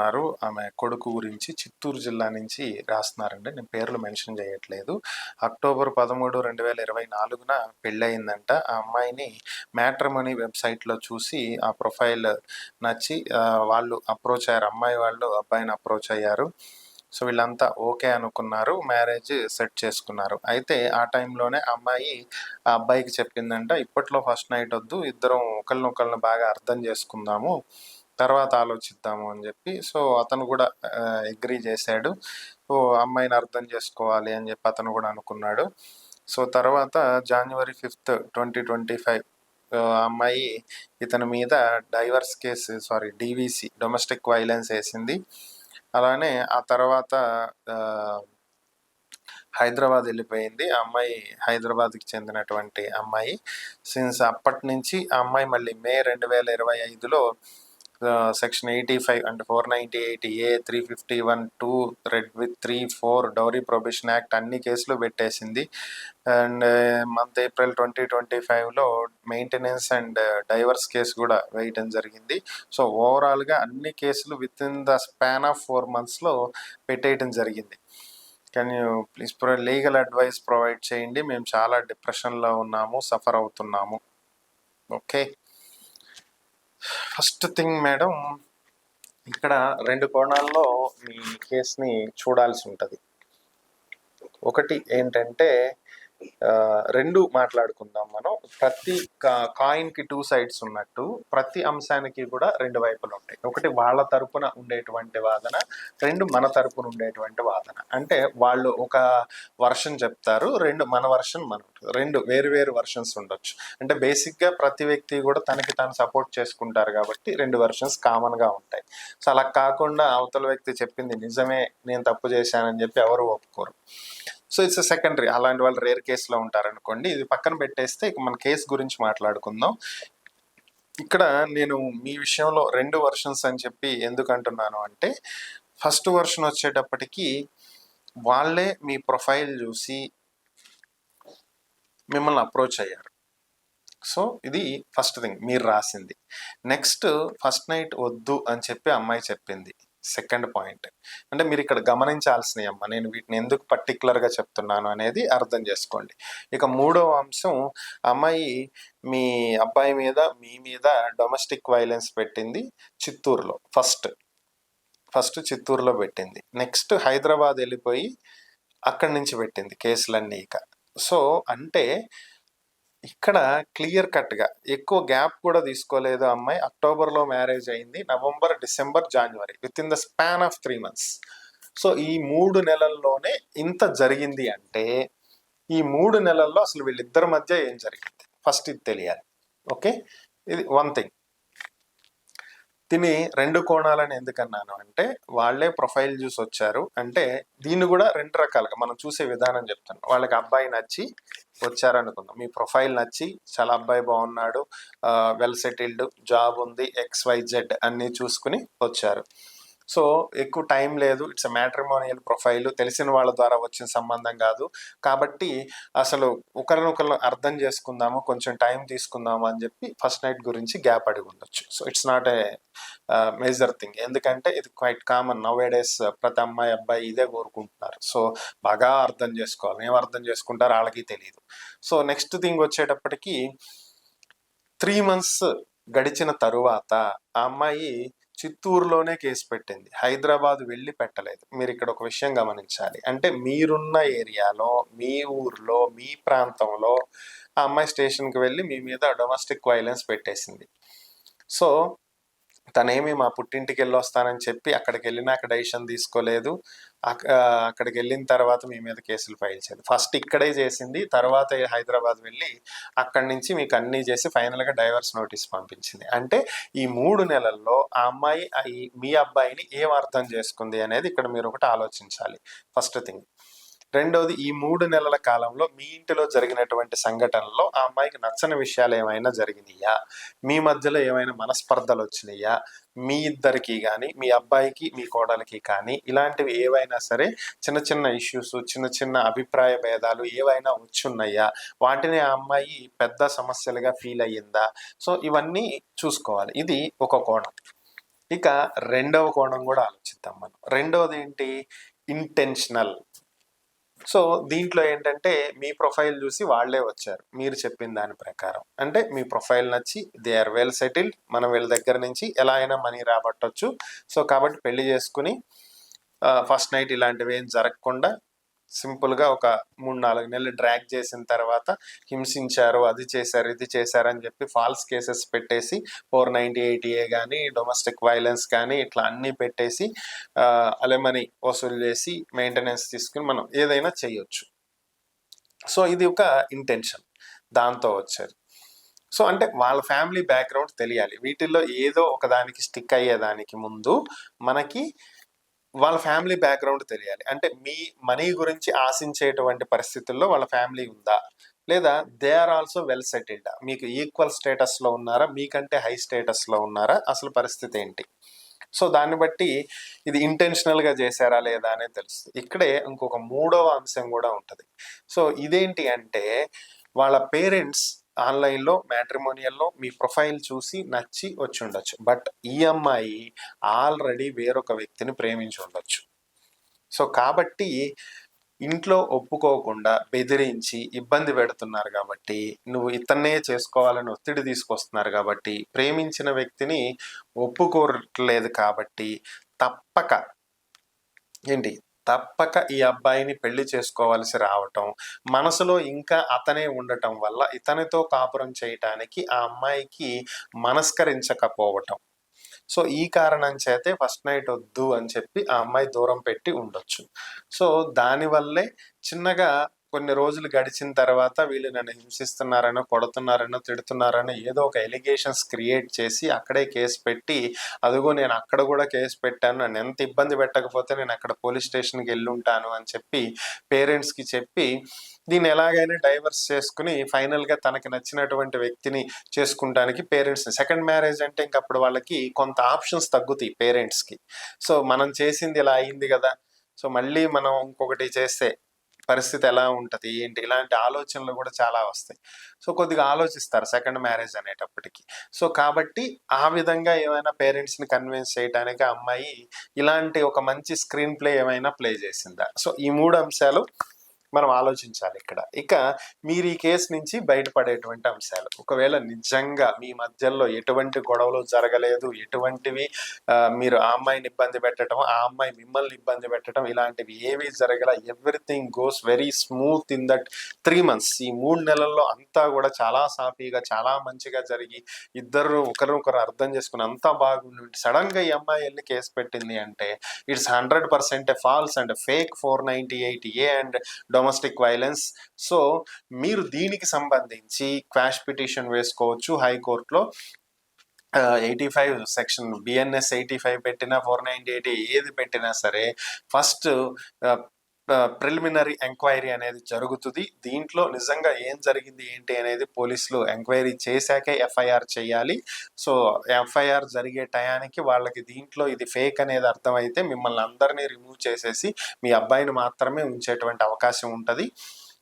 రాస్తున్నారు ఆమె కొడుకు గురించి చిత్తూరు జిల్లా నుంచి రాస్తున్నారండి. నేను పేర్లు మెన్షన్ చేయట్లేదు. అక్టోబర్ పదమూడు రెండు వేల ఇరవై నాలుగున పెళ్ళయిందంట. ఆ అమ్మాయిని మ్యాట్రమనీ వెబ్సైట్లో చూసి ఆ ప్రొఫైల్ నచ్చి వాళ్ళు అప్రోచ్ అయ్యారు. అమ్మాయి వాళ్ళు అబ్బాయిని అప్రోచ్ అయ్యారు. సో వీళ్ళంతా ఓకే అనుకున్నారు. మ్యారేజ్ సెట్ చేసుకున్నారు. అయితే ఆ టైంలోనే అమ్మాయి ఆ అబ్బాయికి చెప్పిందంట ఇప్పట్లో ఫస్ట్ నైట్ వద్దు. ఇద్దరం ఒకరినొకరిని బాగా అర్థం చేసుకుందాము. తర్వాత ఆలోచిద్దాము అని చెప్పి సో అతను కూడా అగ్రీ చేశాడు. సో అమ్మాయిని అర్థం చేసుకోవాలి అని చెప్పి అతను కూడా అనుకున్నాడు. సో తర్వాత January fifth twenty twenty five అమ్మాయి ఇతని మీద divorce case sorry DVC domestic violence వేసింది. అలానే ఆ తర్వాత హైదరాబాద్ వెళ్ళిపోయింది. ఆ అమ్మాయి హైదరాబాద్కి చెందినటువంటి అమ్మాయి. సిన్స్ అప్పటి నుంచి ఆ అమ్మాయి మళ్ళీ మే రెండు వేల ఇరవై ఐదులో సెక్షన్ ఎయిటీ ఫైవ్ అంటే four ninety eight A three fifty one two read with three four dowry prohibition act అన్ని కేసులు పెట్టేసింది. And month April twenty twenty ఫైవ్లో మెయింటెనెన్స్ అండ్ డైవర్స్ కేసు కూడా వేయటం జరిగింది. సో ఓవరాల్గా అన్ని కేసులు within the span of four మంత్స్లో పెట్టేయటం జరిగింది. Can you please legal advice provide చేయండి. మేము చాలా డిప్రెషన్లో ఉన్నాము సఫర్ అవుతున్నాము. ఓకే ఫస్ట్ థింగ్ మేడం ఇక్కడ రెండు కోణాల్లో మీ కేసుని చూడాల్సి ఉంటుంది. ఒకటి ఏంటంటే రెండు మాట్లాడుకుందాం మనం. ప్రతి కాయిన్కి టూ సైడ్స్ ఉన్నట్టు ప్రతి అంశానికి కూడా రెండు వైపులు ఉంటాయి. ఒకటి వాళ్ళ తరపున ఉండేటువంటి వాదన రెండు మన తరపున ఉండేటువంటి వాదన. అంటే వాళ్ళు ఒక వర్షన్ చెప్తారు రెండు మన వర్షన్ మన రెండు వేరు వేరు వర్షన్స్ ఉండొచ్చు. అంటే బేసిక్గా ప్రతి వ్యక్తి కూడా తనకి తాను సపోర్ట్ చేసుకుంటారు కాబట్టి రెండు వర్షన్స్ కామన్గా ఉంటాయి. సో అలా కాకుండా అవతల వ్యక్తి చెప్పింది నిజమే నేను తప్పు చేశానని చెప్పి ఎవరు ఒప్పుకోరు. So it's secondary. అలాంటి వాళ్ళు రేర్ కేసులో ఉంటారనుకోండి ఇది పక్కన పెట్టేస్తే ఇక మన కేసు గురించి మాట్లాడుకుందాం. ఇక్కడ నేను మీ విషయంలో రెండు వర్షన్స్ అని చెప్పి ఎందుకు అంటున్నాను అంటే ఫస్ట్ వర్షన్ వచ్చేటప్పటికి వాళ్ళే మీ ప్రొఫైల్ చూసి మిమ్మల్ని అప్రోచ్ అయ్యారు. సో ఇది ఫస్ట్ థింగ్ మీరు రాసింది. నెక్స్ట్ ఫస్ట్ నైట్ వద్దు అని చెప్పి అమ్మాయి చెప్పింది. Second point. అంటే మీరు ఇక్కడ గమనించాల్సినవి అమ్మ నేను వీటిని ఎందుకు పర్టికులర్గా చెప్తున్నాను అనేది అర్థం చేసుకోండి. ఇక మూడవ అంశం అమ్మాయి మీ అబ్బాయి మీద మీ మీద డొమెస్టిక్ వైలెన్స్ పెట్టింది చిత్తూరులో ఫస్ట్. ఫస్ట్ చిత్తూరులో పెట్టింది. నెక్స్ట్ హైదరాబాద్ వెళ్ళిపోయి అక్కడి నుంచి పెట్టింది కేసులన్నీ ఇక. సో అంటే ఇక్కడ క్లియర్ కట్గా ఎక్కువ గ్యాప్ కూడా తీసుకోలేదు అమ్మాయి. అక్టోబర్లో మ్యారేజ్ అయింది. November December January within the span of three months so ఈ మూడు నెలల్లోనే ఇంత జరిగింది అంటే ఈ మూడు నెలల్లో అసలు వీళ్ళిద్దరి మధ్య ఏం జరిగింది? ఫస్ట్ ఇది తెలియాలి. ఓకే? ఇది వన్ థింగ్ తిని రెండు కోణాలని ఎందుకన్నాను అంటే వాళ్ళే ప్రొఫైల్ చూసి వచ్చారు. అంటే దీన్ని కూడా రెండు రకాలుగా మనం చూసే విధానం చెప్తాను వాళ్ళకి అబ్బాయి నచ్చి వచ్చారనుకుందాం. మీ ప్రొఫైల్ నచ్చి చాలా అబ్బాయి బాగున్నాడు వెల్ సెటిల్డ్ జాబ్ ఉంది ఎక్స్ వై జెడ్ అన్ని చూసుకుని వచ్చారు. సో ఎక్కువ టైం లేదు. It's matrimonial profile. తెలిసిన వాళ్ళ ద్వారా వచ్చిన సంబంధం కాదు. కాబట్టి అసలు ఒకరినొకరు అర్థం చేసుకుందాము కొంచెం టైం తీసుకుందాము అని చెప్పి ఫస్ట్ నైట్ గురించి గ్యాప్ అడిగి ఉండొచ్చు. So it's not a major thing. ఎందుకంటే ఇది క్వైట్ కామన్. నవ్ డేస్ ప్రతి అమ్మాయి అబ్బాయి ఇదే కోరుకుంటున్నారు. సో బాగా అర్థం చేసుకోవాలి. ఏం అర్థం చేసుకుంటారో వాళ్ళకి తెలియదు సో నెక్స్ట్ థింగ్ వచ్చేటప్పటికి త్రీ మంత్స్ గడిచిన తరువాత ఆ అమ్మాయి చిత్తూరులోనే కేసు పెట్టింది. హైదరాబాద్ వెళ్ళి పెట్టలేదు. మీరు ఇక్కడ ఒక విషయం గమనించాలి. అంటే మీరున్న ఏరియాలో మీ ఊర్లో మీ ప్రాంతంలో ఆ అమ్మాయి స్టేషన్కి వెళ్ళి మీ మీద డొమెస్టిక్ వైలెన్స్ పెట్టేసింది. సో తనేమి మా పుట్టింటికి వెళ్ళొస్తానని చెప్పి అక్కడికి వెళ్ళినాక డెసిషన్ తీసుకోలేదు. అక్కడికి వెళ్ళిన తర్వాత మీ మీద కేసులు ఫైల్ చేయదు ఫస్ట్ ఇక్కడే చేసింది తర్వాత హైదరాబాద్ వెళ్ళి అక్కడి నుంచి మీకు అన్నీ చేసి ఫైనల్గా డైవర్స్ నోటీస్ పంపించింది. అంటే ఈ మూడు నెలల్లో ఆ అమ్మాయి మీ అబ్బాయిని ఏం అర్థం చేసుకుంది అనేది ఇక్కడ మీరు ఒకటి ఆలోచించాలి. First thing. రెండవది ఈ మూడు నెలల కాలంలో మీ ఇంటిలో జరిగినటువంటి సంఘటనలో ఆ అమ్మాయికి నచ్చని విషయాలు ఏమైనా జరిగినాయా? మీ మధ్యలో ఏమైనా మనస్పర్ధలు వచ్చినాయా? మీ ఇద్దరికి కానీ మీ అబ్బాయికి మీ కోడలికి కానీ ఇలాంటివి ఏవైనా సరే చిన్న చిన్న ఇష్యూస్ చిన్న చిన్న అభిప్రాయ భేదాలు ఏవైనా వచ్చున్నాయా? వాటిని ఆ అమ్మాయి పెద్ద సమస్యలుగా ఫీల్ అయ్యిందా? సో ఇవన్నీ చూసుకోవాలి. ఇది ఒక కోణం. ఇక రెండవ కోణం కూడా ఆలోచిద్దాం మనం. రెండవది ఏంటి? ఇంటెన్షనల్. సో దీంట్లో ఏంటంటే మీ ప్రొఫైల్ చూసి వాళ్ళే వచ్చారు. మీరు చెప్పిన దాని ప్రకారం. అంటే మీ ప్రొఫైల్ నచ్చి దే ఆర్ వెల్ సెటిల్డ్ మనం వీళ్ళ దగ్గర నుంచి ఎలా అయినా మనీ రాబట్టొచ్చు. సో కాబట్టి పెళ్ళి చేసుకుని ఫస్ట్ నైట్ ఇలాంటివి ఏం జరగకుండా సింపుల్గా ఒక మూడు నాలుగు నెలలు డ్రాగ్ చేసిన తర్వాత హింసించారు అది చేశారు ఇది చేశారు అని చెప్పి ఫాల్స్ కేసెస్ పెట్టేసి ఫోర్ నైంటీ ఎయిట్ ఏ కానీ డొమెస్టిక్ వైలెన్స్ కానీ ఇట్లా అన్నీ పెట్టేసి అలెమనీ వసూలు చేసి మెయింటెనెన్స్ తీసుకుని మనం ఏదైనా చేయొచ్చు. సో ఇది ఒక ఇంటెన్షన్ దాంతో వచ్చారు సో అంటే వాళ్ళ ఫ్యామిలీ బ్యాక్గ్రౌండ్ తెలియాలి. వీటిల్లో ఏదో ఒకదానికి స్టిక్ అయ్యేదానికి ముందు మనకి వాళ్ళ ఫ్యామిలీ బ్యాక్గ్రౌండ్ తెలియాలి. అంటే మీ మనీ గురించి ఆశించేటువంటి పరిస్థితుల్లో వాళ్ళ ఫ్యామిలీ ఉందా? లేదా they are also well settled. మీకు ఈక్వల్ స్టేటస్లో ఉన్నారా? మీకంటే హై స్టేటస్లో ఉన్నారా? అసలు పరిస్థితి ఏంటి? సో దాన్ని బట్టి ఇది ఇంటెన్షనల్గా చేశారా లేదా అనేది తెలుస్తుంది. ఇక్కడే ఇంకొక మూడవ అంశం కూడా ఉంటుంది. సో ఇదేంటి అంటే వాళ్ళ పేరెంట్స్ ఆన్లైన్లో మ్యాట్రిమోనియల్లో మీ ప్రొఫైల్ చూసి నచ్చి వచ్చి ఉండొచ్చు బట్ ఈ అమ్మాయి ఆల్రెడీ వేరొక వ్యక్తిని ప్రేమించి ఉండొచ్చు. సో కాబట్టి ఇంట్లో ఒప్పుకోకుండా బెదిరించి ఇబ్బంది పెడుతున్నారు కాబట్టి నువ్వు ఇతన్నే చేసుకోవాలని ఒత్తిడి తీసుకొస్తున్నారు కాబట్టి ప్రేమించిన వ్యక్తిని ఒప్పుకోరట్లేదు కాబట్టి తప్పక. ఏంటి? తప్పక ఈ అబ్బాయిని పెళ్ళి చేసుకోవాల్సి రావటం మనసులో ఇంకా అతనే ఉండటం వల్ల ఇతనితో కాపురం చేయటానికి ఆ అమ్మాయికి మనస్కరించకపోవటం. సో ఈ కారణం చేతే ఫస్ట్ నైట్ వద్దు అని చెప్పి ఆ అమ్మాయి దూరం పెట్టి ఉండొచ్చు. సో దానివల్లే చిన్నగా కొన్ని రోజులు గడిచిన తర్వాత వీళ్ళు నన్ను హింసిస్తున్నారనో కొడుతున్నారనో తిడుతున్నారనో ఏదో ఒక ఎలిగేషన్స్ క్రియేట్ చేసి అక్కడే కేసు పెట్టి అదిగో నేను అక్కడ కూడా కేసు పెట్టాను నన్ను ఎంత ఇబ్బంది పెట్టకపోతే నేను అక్కడ పోలీస్ స్టేషన్కి వెళ్ళి ఉంటాను అని చెప్పి పేరెంట్స్కి చెప్పి దీన్ని ఎలాగైనా డైవర్స్ చేసుకుని ఫైనల్గా తనకి నచ్చినటువంటి వ్యక్తిని చేసుకుంటానికి పేరెంట్స్ సెకండ్ మ్యారేజ్ అంటే ఇంక అప్పుడు వాళ్ళకి కొంత ఆప్షన్స్ తగ్గుతాయి పేరెంట్స్కి. సో మనం చేసింది ఇలా అయింది కదా. సో మళ్ళీ మనం ఇంకొకటి చేస్తే పరిస్థితి ఎలా ఉంటుంది? ఏంటి? ఇలాంటి ఆలోచనలు కూడా చాలా వస్తాయి. సో కొద్దిగా ఆలోచిస్తారు సెకండ్ మ్యారేజ్ అనేటప్పటికి. సో కాబట్టి ఆ విధంగా ఏమైనా పేరెంట్స్ని కన్విన్స్ చేయడానికి అమ్మాయి ఇలాంటి ఒక మంచి స్క్రీన్ ప్లే ఏమైనా ప్లే చేసిందా? సో ఈ మూడు అంశాలు మనం ఆలోచించాలి ఇక్కడ. ఇక మీరు ఈ కేసు నుంచి బయటపడేటువంటి అంశాలు. ఒకవేళ నిజంగా మీ మధ్యలో ఎటువంటి గొడవలు జరగలేదు ఎటువంటివి మీరు ఆ అమ్మాయిని ఇబ్బంది పెట్టడం ఆ అమ్మాయి మిమ్మల్ని ఇబ్బంది పెట్టడం ఇలాంటివి ఏవి జరగల? Everything goes very smooth in that three months ఈ మూడు నెలల్లో అంతా కూడా చాలా సాఫీగా చాలా మంచిగా జరిగి ఇద్దరు ఒకరినొకరు అర్థం చేసుకుని అంతా బాగుండి సడన్గా ఈ అమ్మాయి వెళ్ళి కేసు పెట్టింది అంటే it's hundred percent false and fake four ninety eight A and domestic violence so మీరు దీనికి సంబంధించి క్వాష్ పిటిషన్ వేసుకోవచ్చు హైకోర్టులో eighty five section BNS eighty five పెట్టినా ఫోర్ నైన్టీ ఎయిటీ ఏది పెట్టినా సరే ఫస్ట్ ప్రిలిమినరీ ఎంక్వైరీ అనేది జరుగుతుంది. దీంట్లో నిజంగా ఏం జరిగింది ఏంటి అనేది పోలీసులు ఎంక్వైరీ చేశాకే ఎఫ్ఐఆర్ చేయాలి. సో ఎఫ్ఐఆర్ జరిగే టయానికి వాళ్ళకి దీంట్లో ఇది ఫేక్ అనేది అర్థమైతే మిమ్మల్ని అందరినీ రిమూవ్ చేసేసి మీ అబ్బాయిని మాత్రమే ఉంచేటువంటి అవకాశం ఉంటుంది.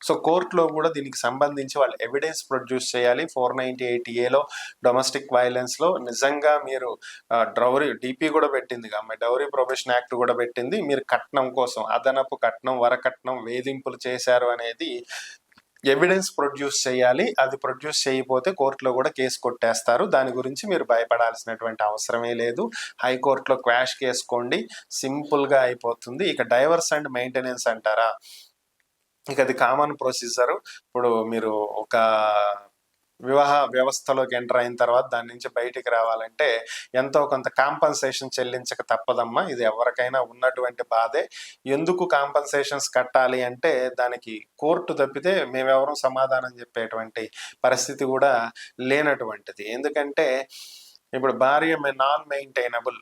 సో కోర్టులో కూడా దీనికి సంబంధించి వాళ్ళు ఎవిడెన్స్ ప్రొడ్యూస్ చేయాలి. ఫోర్ నైన్టీ ఎయిట్ ఏలో డొమెస్టిక్ వైలెన్స్లో నిజంగా మీరు డౌరీ డిపి కూడా పెట్టింది కాబట్టి డౌరీ ప్రొబేషన్ యాక్ట్ కూడా పెట్టింది. మీరు కట్నం కోసం అదనపు కట్నం వరకట్నం వేధింపులు చేశారు అనేది ఎవిడెన్స్ ప్రొడ్యూస్ చేయాలి. అది ప్రొడ్యూస్ చేయకపోతే కోర్టులో కూడా కేసు కొట్టేస్తారు. దాని గురించి మీరు భయపడాల్సినటువంటి అవసరమే లేదు. హైకోర్టులో క్వాష్ కేసుకోండి సింపుల్గా అయిపోతుంది. ఇక డైవర్స్ అండ్ మెయింటెనెన్స్ అంటారా? ఇక అది కామన్ ప్రొసీజర్ ఇప్పుడు మీరు ఒక వివాహ వ్యవస్థలోకి ఎంటర్ అయిన తర్వాత దాని నుంచి బయటికి రావాలంటే ఎంతో కొంత కాంపన్సేషన్ చెల్లించక తప్పదమ్మా. ఇది ఎవరికైనా ఉన్నటువంటి బాధే. ఎందుకు కాంపన్సేషన్స్ కట్టాలి అంటే దానికి కోర్టు తప్పితే మేమెవరం సమాధానం చెప్పేటువంటి పరిస్థితి కూడా లేనటువంటిది. ఎందుకంటే ఇప్పుడు భార్య non maintainable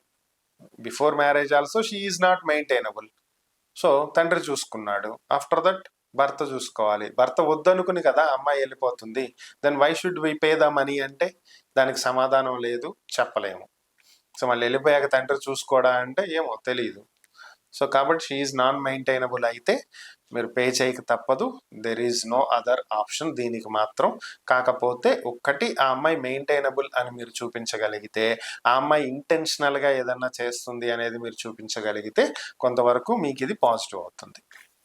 before marriage also she is not maintainable so తండ్రి చూసుకున్నాడు. ఆఫ్టర్ దట్ భర్త చూసుకోవాలి. భర్త వద్దనుకుని కదా అమ్మాయి వెళ్ళిపోతుంది. Then why should we pay the money అంటే దానికి సమాధానం లేదు చెప్పలేము. సో మళ్ళీ వెళ్ళిపోయాక తండ్రి చూసుకోవడా అంటే ఏమో తెలియదు సో కాబట్టి షీఈ్ నాన్ మెయింటైనబుల్ అయితే మీరు పే చేయక తప్పదు. There is no other option దీనికి మాత్రం. కాకపోతే ఒక్కటి ఆ అమ్మాయి మెయింటైనబుల్ అని మీరు చూపించగలిగితే ఆ అమ్మాయి ఇంటెన్షనల్గా ఏదన్నా చేస్తుంది అనేది మీరు చూపించగలిగితే కొంతవరకు మీకు ఇది పాజిటివ్ అవుతుంది.